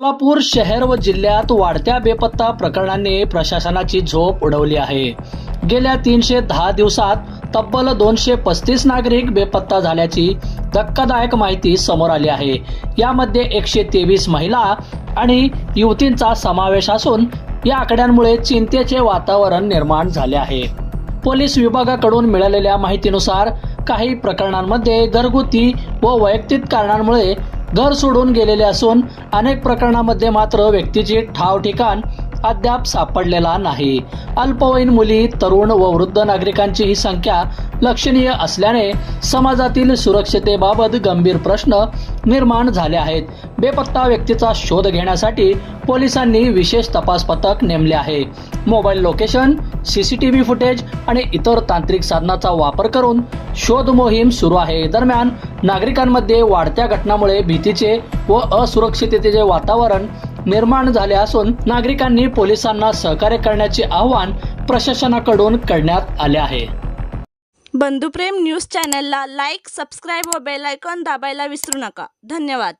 सोलापूर शहर व जिल्ह्यात वाढत्या बेपत्ता प्रकरणांनी प्रशासनाची झोप उडवली आहे. गेल्या तीनशे दहा दिवसात तब्बल दोनशे पस्तीस नागरिक बेपत्ता झाल्याची धक्कादायक माहिती समोर आली आहे. यामध्ये एकशे तेवीस महिला आणि युवतींचा समावेश असून या आकड्यांमुळे चिंतेचे वातावरण निर्माण झाले आहे. पोलीस विभागाकडून मिळालेल्या माहितीनुसार काही प्रकरणांमध्ये घरगुती व वैयक्तिक कारणांमुळे घर सोडून गेलेले असून अनेक प्रकरणामध्ये मात्र व्यक्तीची ठाव ठिकाण अद्याप सापडलेला नाही. अल्पवयीन मुली तरुण व वृद्ध नागरिकांची ही संख्या लक्षणीय असल्याने समाजातील सुरक्षतेबाबत गंभीर प्रश्न निर्माण झाले आहेत. बेपत्ता व्यक्तीचा शोध घेण्यासाठी पोलिसांनी विशेष तपास पथक नेमले आहे. मोबाईल लोकेशन सीसीटीव्ही फुटेज आणि इतर तांत्रिक साधनाचा वापर करून शोध मोहीम सुरू आहे. दरम्यान नागरिकांमध्ये वाढत्या घटनामुळे भीतीचे व असुरक्षिततेचे वातावरण निर्माण झाले असून नागरिकांनी पोलिसांना सहकार्य करण्याचे आवाहन प्रशासनाकडून करण्यात आले आहे. बंधुप्रेम न्यूज चॅनलला लाईक सबस्क्राईब व बेल आयकॉन दाबायला विसरू नका. धन्यवाद.